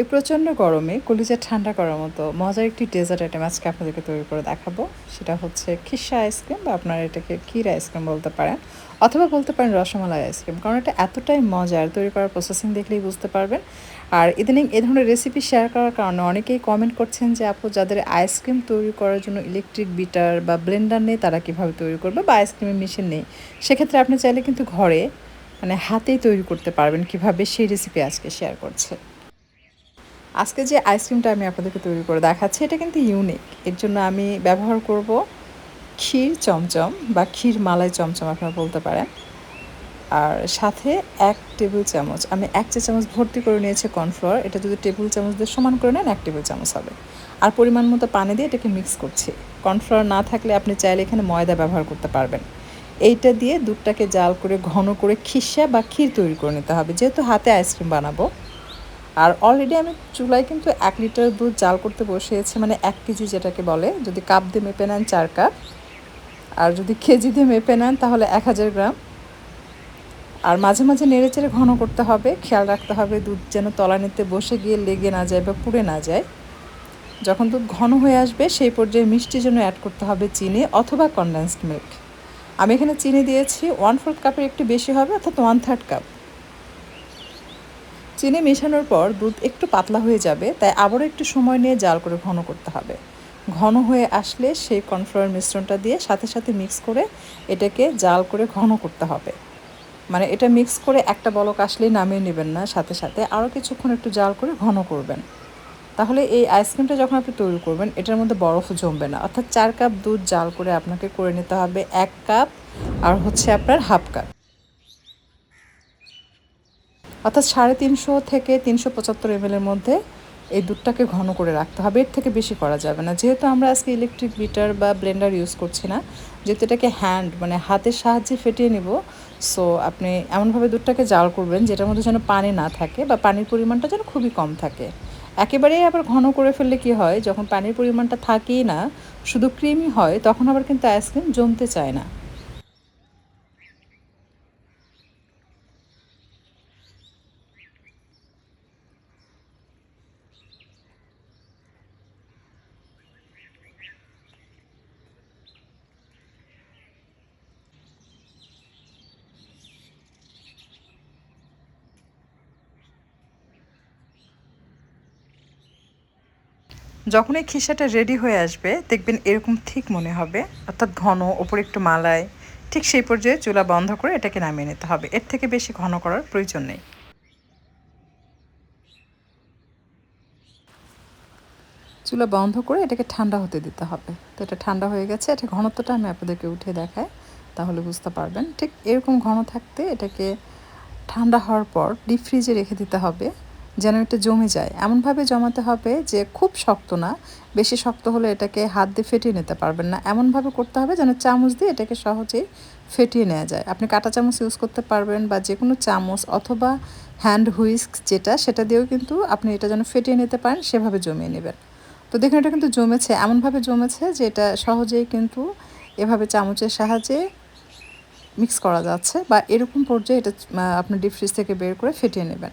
এই প্রচণ্ড গরমে কলিজা ঠান্ডা করার মতো মজার একটি ডেজার্ট আইটেম আজকে আপনাদেরকে তৈরি করে দেখাবো। সেটা হচ্ছে খিসা আইসক্রিম বা আপনারা এটাকে ক্ষীর আইসক্রিম বলতে পারেন অথবা বলতে পারেন রসমালাই আইসক্রিম। কারণ এটা এতটাই মজার, তৈরি করার প্রসেসিং দেখলেই বুঝতে পারবেন। আর ইদানিং এ ধরনের রেসিপি শেয়ার করার কারণে অনেকেই কমেন্ট করছেন যে, আপু, যাদের আইসক্রিম তৈরি করার জন্য ইলেকট্রিক বিটার বা ব্লেন্ডার নেই, তারা কীভাবে তৈরি করবে? বা আইসক্রিমের মেশিন নেই। সেক্ষেত্রে আপনি চাইলে কিন্তু ঘরে মানে হাতেই তৈরি করতে পারবেন কীভাবে সেই রেসিপি আজকে শেয়ার করছে। আজকে যে আইসক্রিমটা আমি আপনাদেরকে তৈরি করে দেখাচ্ছি, এটা কিন্তু ইউনিক এর জন্য আমি ব্যবহার করব ক্ষীর চমচম বা ক্ষীর মালাই চমচম, আপনারা বলতে পারেন। আর সাথে এক টেবিল চামচ, আমি এক চা চামচ ভর্তি করে নিয়েছি কর্নফ্লাওয়ার এটা যদি টেবিল চামচ দিয়ে সমান করে নেন, এক টেবিল চামচ হবে। আর পরিমাণ মতো পানি দিয়ে এটাকে মিক্স করছি। কর্নফ্লাওয়ার না থাকলে আপনি চাইলে এখানে ময়দা ব্যবহার করতে পারবেন। এইটা দিয়ে দুধটাকে জাল করে ঘন করে খিসা বা ক্ষীর তৈরি করে নিতে হবে। যেহেতু হাতে আইসক্রিম বানাবো আর অলরেডি আমি চুলায় কিন্তু এক লিটার দুধ জাল করতে বসিয়েছি মানে এক কেজি যেটাকে বলে, যদি কাপ দিয়ে মেপে নেন চার কাপ আর যদি কেজি দিয়ে মেপে নেন তাহলে এক হাজার গ্রাম। আর মাঝে মাঝে নেড়ে চেড়ে ঘন করতে হবে, খেয়াল রাখতে হবে দুধ যেন তলানিতে বসে গিয়ে লেগে না যায় বা পুড়ে না যায়। যখন দুধ ঘন হয়ে আসবে সেই পর্যায়ে মিষ্টি জন্য অ্যাড করতে হবে চিনি অথবা কনডেন্সড মিল্ক আমি এখানে চিনি দিয়েছি ওয়ান ফোর্থ কাপের একটু বেশি হবে অর্থাৎ ওয়ান থার্ড কাপ চিনি মেশানোর পর দুধ একটু পাতলা হয়ে যাবে, তাই আবারও একটু সময় নিয়ে জাল করে ঘন করতে হবে। ঘন হয়ে আসলে সেই কর্নফ্লাওয়ার মিশ্রণটা দিয়ে সাথে সাথে মিক্স করে এটাকে জাল করে ঘন করতে হবে। মানে এটা মিক্স করে একটা বলক আসলেই নামিয়ে নেবেন না, সাথে সাথে আরও কিছুক্ষণ একটু জাল করে ঘন করবেন। তাহলে এই আইসক্রিমটা যখন আপনি তৈরি করবেন, এটার মধ্যে বরফ জমবে না। অর্থাৎ চার কাপ দুধ জাল করে আপনাকে করে নিতে হবে এক কাপ, আর হচ্ছে আপনার হাফ কাপ। অর্থাৎ সাড়ে তিনশো থেকে তিনশো পঁচাত্তর এর মধ্যে এই দুধটাকে ঘন করে রাখতে হবে। এর থেকে বেশি করা যাবে না। যেহেতু আমরা আজকে ইলেকট্রিক বিটার বা ব্লেন্ডার ইউজ করছি না, যেহেতু এটাকে হ্যান্ড মানে হাতের সাহায্যে ফেটিয়ে নিব সো আপনি এমনভাবে দুধটাকে জাল করবেন যেটার মধ্যে যেন পানি না থাকে বা পানির পরিমাণটা যেন খুবই কম থাকে। একেবারেই আবার ঘন করে ফেললে কি হয়, যখন পানির পরিমাণটা থাকেই না, শুধু ক্রিমই হয়, তখন আবার কিন্তু আইসক্রিম জমতে চায় না। যখন এই খিসাটা রেডি হয়ে আসবে, দেখবেন এরকম ঠিক মনে হবে। অর্থাৎ ঘন, ওপরে একটু মালায় ঠিক সেই পর্যায়ে চুলা বন্ধ করে এটাকে নামিয়ে নিতে হবে। এর থেকে বেশি ঘন করার প্রয়োজন নেই। চুলা বন্ধ করে এটাকে ঠান্ডা হতে দিতে হবে। তো এটা ঠান্ডা হয়ে গেছে, এটা ঘনত্বটা আমি আপনাদেরকে উঠে দেখাই, তাহলে বুঝতে পারবেন। ঠিক এরকম ঘন থাকতে এটাকে ঠান্ডা হওয়ার পর ডিপ ফ্রিজে রেখে দিতে হবে। যেন এটা জমে যায়। এমনভাবে জমাতে হবে যে খুব শক্ত না, বেশি শক্ত হলে এটাকে হাত দিয়ে ফেটিয়ে নিতে পারবেন না। এমনভাবে করতে হবে যেন চামচ দিয়ে এটাকে সহজেই ফেটিয়ে নেওয়া যায়। আপনি কাটা চামচ ইউজ করতে পারবেন বা যে কোনো চামচ অথবা হ্যান্ড হুইস্ক যেটা, সেটা দিয়েও কিন্তু আপনি এটা যেন ফেটিয়ে নিতে পারেন, সেভাবে জমিয়ে নেবেন। তো দেখুন, এটা কিন্তু জমেছে। এমনভাবে জমেছে যে এটা সহজেই কিন্তু এভাবে চামচের সাহায্যে মিক্স করা যাচ্ছে বা এরকম পর্যায়ে এটা আপনি ডিপ ফ্রিজ থেকে বের করে ফেটিয়ে নেবেন।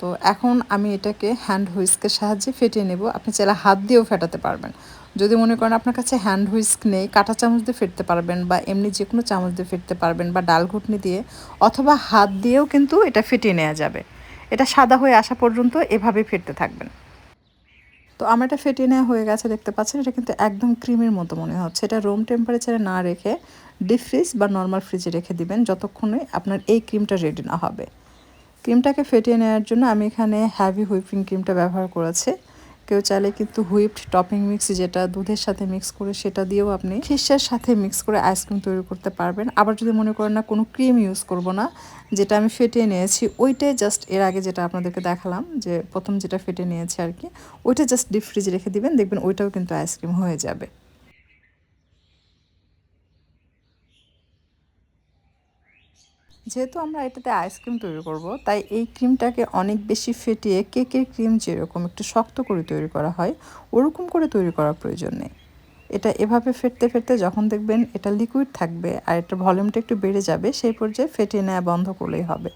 তো এখন আমি এটাকে হ্যান্ড হুইস্কের সাহায্যে ফেটিয়ে নেব। আপনি চাইলে হাত দিয়েও ফেটাতে পারবেন। যদি মনে করেন আপনার কাছে হ্যান্ড হুইস্ক নেই, কাঁটা চামচ দিয়ে ফেটতে পারবেন বা এমনি যে কোনো চামচ দিয়ে ফেটতে পারবেন বা ডাল ঘুটনি দিয়ে, অথবা হাত দিয়েও কিন্তু এটা ফেটিয়ে নেওয়া যাবে। এটা সাদা হয়ে আসা পর্যন্ত এভাবেই ফেটতে থাকবেন। তো আমার এটা ফেটিয়ে নেওয়া হয়ে গেছে, দেখতে পাচ্ছেন? এটা কিন্তু একদম ক্রিমের মতো মনে হচ্ছে। এটা রুম টেম্পারেচারে না রেখে ডিপ ফ্রিজ বা নর্মাল ফ্রিজে রেখে দিবেন, যতক্ষণে আপনার এই ক্রিমটা রেডি না হবে। ক্রিমটাকে ফেটিয়ে নেওয়ার জন্য আমি এখানে হ্যাভি হুইপিং ক্রিমটা ব্যবহার করেছি। কেউ চাইলে কিন্তু হুইপড টপিং মিক্স যেটা দুধের সাথে মিক্স করে সেটা দিয়েও আপনি খিসার সাথে মিক্স করে আইসক্রিম তৈরি করতে পারবেন। আবার যদি মনে করেন না কোনো ক্রিম ইউজ করব না, যেটা আমি ফেটিয়ে নিয়েছি, ওইটাই জাস্ট এর আগে যেটা আপনাদেরকে দেখালাম, যে প্রথম যেটা ফেটে নিয়েছি আর কি, ওইটা জাস্ট ডিপ ফ্রিজে রেখে দিবেন, দেখবেন ওইটাও কিন্তু আইসক্রিম হয়ে যাবে। যেহেতু আমরা এটাতে আইসক্রিম তৈরি করব, তাই এই ক্রিমটাকে অনেক বেশি ফেটিয়ে কেকের ক্রিম যেরকম একটু শক্ত করে তৈরি করা হয়, ওরকম করে তৈরি করার প্রয়োজন নেই। এটা এভাবে ফেটতে ফেটতে যখন দেখবেন এটা লিকুইড থাকবে আর এটা ভলিউমটা একটু বেড়ে যাবে, সেই পর্যায়ে ফেটিয়ে নেওয়া বন্ধ করলেই হবে।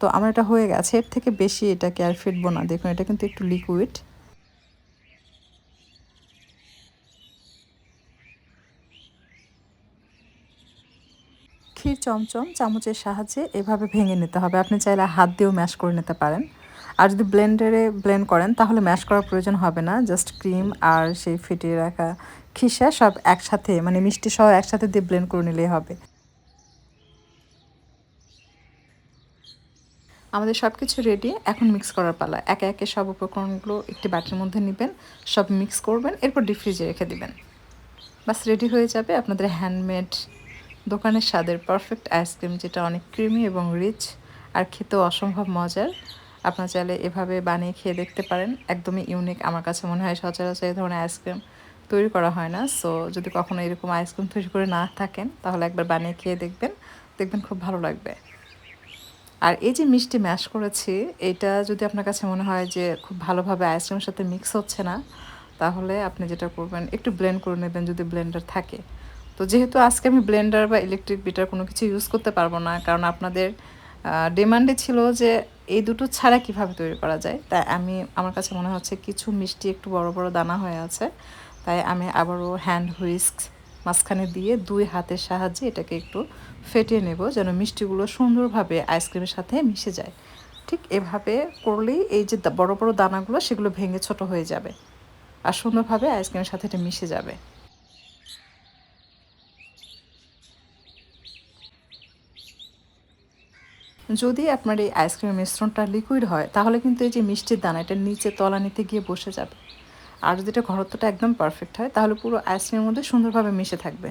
তো আমার এটা হয়ে গেছে, এর থেকে বেশি এটাকে আর ফেটবো না। দেখুন, এটা কিন্তু একটু লিকুইড ক্ষীর চমচম চামচের সাহায্যে এভাবে ভেঙে নিতে হবে। আপনি চাইলে হাত দিয়েও ম্যাশ করে নিতে পারেন। আর যদি ব্লেন্ডারে ব্লেন্ড করেন, তাহলে ম্যাশ করার প্রয়োজন হবে না। জাস্ট ক্রিম আর সেই ফিটিয়ে রাখা খিসা সব একসাথে মানে মিষ্টি সহ একসাথে দিয়ে ব্লেন্ড করে নিলেই হবে। আমাদের সব কিছু রেডি এখন মিক্স করার পালা। একে একে সব উপকরণগুলো একটি বাটির মধ্যে নেবেন, সব মিক্স করবেন, এরপর ডিপ ফ্রিজে রেখে দিবেন। বাস রেডি হয়ে যাবে। আপনাদের হ্যান্ডমেড দোকানের স্বাদের পারফেক্ট আইসক্রিম যেটা অনেক ক্রিমি এবং রিচ আর খেতেও অসম্ভব মজার। আপনার চাইলে এভাবে বানিয়ে খেয়ে দেখতে পারেন। একদমই ইউনিক আমার কাছে মনে হয় সচরাচর এই ধরনের আইসক্রিম তৈরি করা হয় না। সো যদি কখনো এরকম আইসক্রিম তৈরি করে না থাকেন, তাহলে একবার বানিয়ে খেয়ে দেখবেন। দেখবেন খুব ভালো লাগবে। আর এই যে মিষ্টি ম্যাশ করেছি, এটা যদি আপনার কাছে মনে হয় যে খুব ভালোভাবে আইসক্রিমের সাথে মিক্স হচ্ছে না, তাহলে আপনি যেটা করবেন, একটু ব্লেন্ড করে নেবেন যদি ব্লেন্ডার থাকে। তো যেহেতু আজকে আমি ব্লেন্ডার বা ইলেকট্রিক বিটার কোনো কিছু ইউজ করতে পারব না, কারণ আপনাদের ডিমান্ডে ছিল যে এই দুটো ছাড়া কীভাবে তৈরি করা যায়, তাই আমি, আমার কাছে মনে হচ্ছে কিছু মিষ্টি একটু বড় বড় দানা হয়ে আছে, তাই আমি আবারও হ্যান্ড হুইস্ক মাঝখানে দিয়ে দুই হাতের সাহায্যে এটাকে একটু ফেটিয়ে নেব যেন মিষ্টিগুলো সুন্দরভাবে আইসক্রিমের সাথে মিশে যায়। ঠিক এভাবে করলেই এই যে বড় বড় দানাগুলো সেগুলো ভেঙে ছোট হয়ে যাবে, আর সুন্দরভাবে আইসক্রিমের সাথে এটা মিশে যাবে। যদি আপনার এই আইসক্রিমের মিশ্রণটা লিকুইড হয়, তাহলে কিন্তু এই যে মিষ্টির দানা, এটা নিচে তলানিতে গিয়ে বসে যাবে। আর যদি এটা ঘরত্বটা একদম পারফেক্ট হয়, তাহলে পুরো আইসক্রিমের মধ্যে সুন্দরভাবে মিশে থাকবে।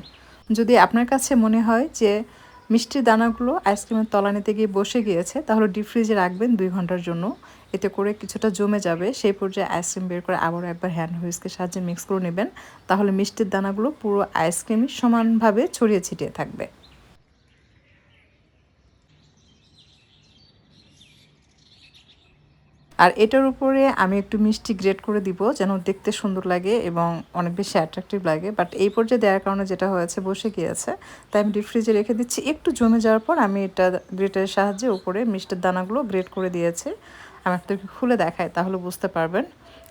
যদি আপনার কাছে মনে হয় যে মিষ্টির দানাগুলো আইসক্রিমের তলানিতে গিয়ে বসে গিয়েছে, তাহলে ডিপ ফ্রিজে রাখবেন দুই ঘণ্টার জন্য। এতে করে কিছুটা জমে যাবে। সেই পর্যায়ে আইসক্রিম বের করে আবারও একবার হ্যান্ড হুইস্কের সাহায্যে মিক্স করে নেবেন। তাহলে মিষ্টির দানাগুলো পুরো আইসক্রিমই সমানভাবে ছড়িয়ে ছিটিয়ে থাকবে। আর এটার উপরে আমি একটু মিষ্টি গ্রেট করে দিব, যেন দেখতে সুন্দর লাগে এবং অনেক বেশি অ্যাট্রাকটিভ লাগে। বাট এই পর্যায়ে দেওয়ার কারণে যেটা হয়েছে, বসে গিয়েছে। তাই আমি ডিপ ফ্রিজে রেখে দিচ্ছি। একটু জমে যাওয়ার পর আমি এটা গ্রেটের সাহায্যে উপরে মিষ্টির দানাগুলো গ্রেট করে দিয়েছি। আমি আপনাদেরকে খুলে দেখাই, তাহলে বুঝতে পারবেন।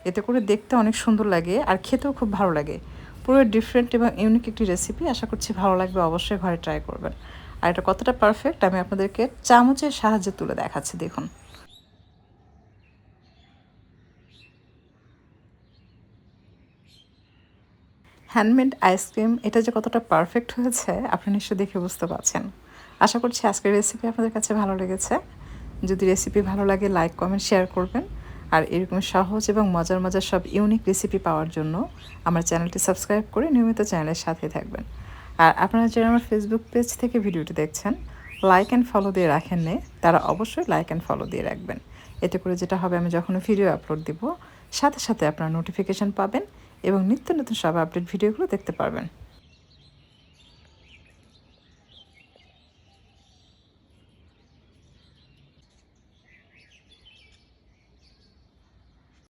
এতে করে দেখতে অনেক সুন্দর লাগে আর খেতেও খুব ভালো লাগে। পুরো ডিফারেন্ট এবং ইউনিক একটি রেসিপি আশা করছি ভালো লাগবে, অবশ্যই ঘরে ট্রাই করবেন। আর এটা কতটা পারফেক্ট আমি আপনাদেরকে চামচের সাহায্যে তুলে দেখাচ্ছি, দেখুন। হ্যান্ডমেড আইসক্রিম এটা যে কতটা পারফেক্ট হয়েছে, আপনি নিশ্চয়ই দেখে বুঝতে পারছেন। আশা করছি আজকের রেসিপি আপনাদের কাছে ভালো লেগেছে। যদি রেসিপি ভালো লাগে লাইক কমেন্ট শেয়ার করবেন। আর এরকম সহজ এবং মজার মজার সব ইউনিক রেসিপি পাওয়ার জন্য আমার চ্যানেলটি সাবস্ক্রাইব করে নিয়মিত চ্যানেলের সাথে থাকবেন। আর আপনারা যারা আমার ফেসবুক পেজ থেকে ভিডিওটি দেখছেন লাইক অ্যান্ড ফলো দিয়ে রাখেন নে, তারা অবশ্যই লাইক অ্যান্ড ফলো দিয়ে রাখবেন। এতে করে যেটা হবে, আমি যখন ভিডিও আপলোড দিব, সাথে সাথে আপনারা নোটিফিকেশান পাবেন। এবং নিত্য নতুন সব আপডেট ভিডিওগুলো দেখতে পারবেন।